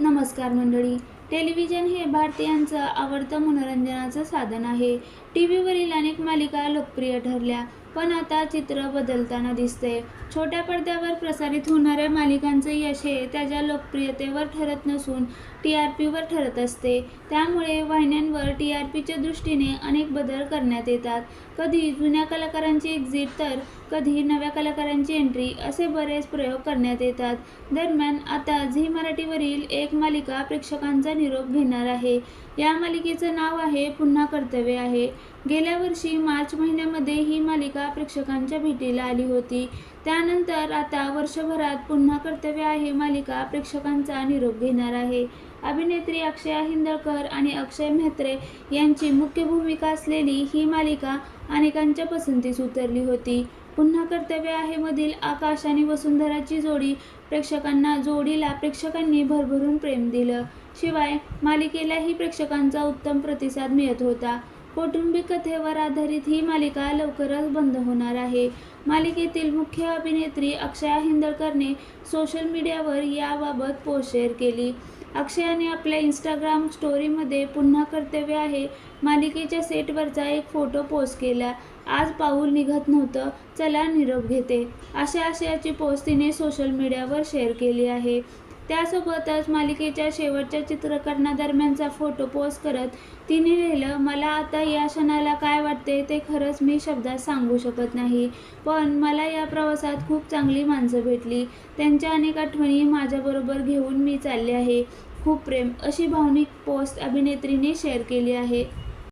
नमस्कार मंडळी. टेलिव्हिजन हे भारतीयांचं आवडतं मनोरंजनाचं साधन आहे. टी व्हीवरील अनेक मालिका लोकप्रिय ठरल्या. पण आता चित्र बदलताना दिसते. छोट्या पडद्यावर प्रसारित होणाऱ्या मालिकांचे यश हे त्याच्या लोकप्रियतेवर ठरत नसून टी आर पीवर ठरत असते. त्यामुळे वाहिन्यांवर टी आर पीच्या दृष्टीने अनेक बदल करण्यात येतात. कधी जुन्या कलाकारांची एक्झिट तर कधी नव्या कलाकारांची एंट्री असे बरेच प्रयोग करण्यात येतात. दरम्यान आता झी मराठीवरील एक मालिका प्रेक्षकांचा निरोप घेणार आहे. या मालिकेचं नाव आहे पुन्हा कर्तव्य आहे. गेल्या वर्षी मार्च महिन्यामध्ये ही मालिका प्रेक्षकांच्या भेटीला आली होती. त्यानंतर आता वर्षभरात पुन्हा कर्तव्य आहे मालिका प्रेक्षकांचा निरोप घेणार आहे. अभिनेत्री अक्षया हिंदळकर आणि अक्षय म्हेत्रे यांची मुख्य भूमिका असलेली ही मालिका अनेकांच्या पसंतीस उतरली होती. पुन्हा कर्तव्य आहे मधील आकाश आणि वसुंधराची जोडी प्रेक्षकांना जोडीला प्रेक्षकांनी भरभरून प्रेम दिलं. शिवाय मालिकेलाही प्रेक्षकांचा उत्तम प्रतिसाद मिळत होता. कौटुंबिक कथेवर आधारित ही मालिका लवकरच बंद होणार आहे. मालिकेतील मुख्य अभिनेत्री अक्षया हिंदळकरने सोशल मीडियावर याबाबत पोस्ट शेअर केली. अक्षयाने आपल्या इंस्टाग्राम स्टोरीमध्ये पुन्हा कर्तव्य आहे. मालिकेच्या सेटवरचा एक फोटो पोस्ट केला. आज पाऊल निघत नव्हतं चला निरोप घेते. अशा आशयाची पोस्ट तिने सोशल मीडियावर शेअर केली आहे. त्यासोबतच मालिकेच्या शेवटच्या चित्रकरणादरम्यानचा फोटो पोस्ट करत तिने लिहिलं मला आता या क्षणाला काय वाटते ते खरंच मी शब्दात सांगू शकत नाही पण मला या प्रवासात खूप चांगली माणसं भेटली. त्यांच्या अनेक आठवणी माझ्याबरोबर घेऊन मी चालले आहे. खूप प्रेम अशी भावनिक पोस्ट अभिनेत्रीने शेअर केली आहे.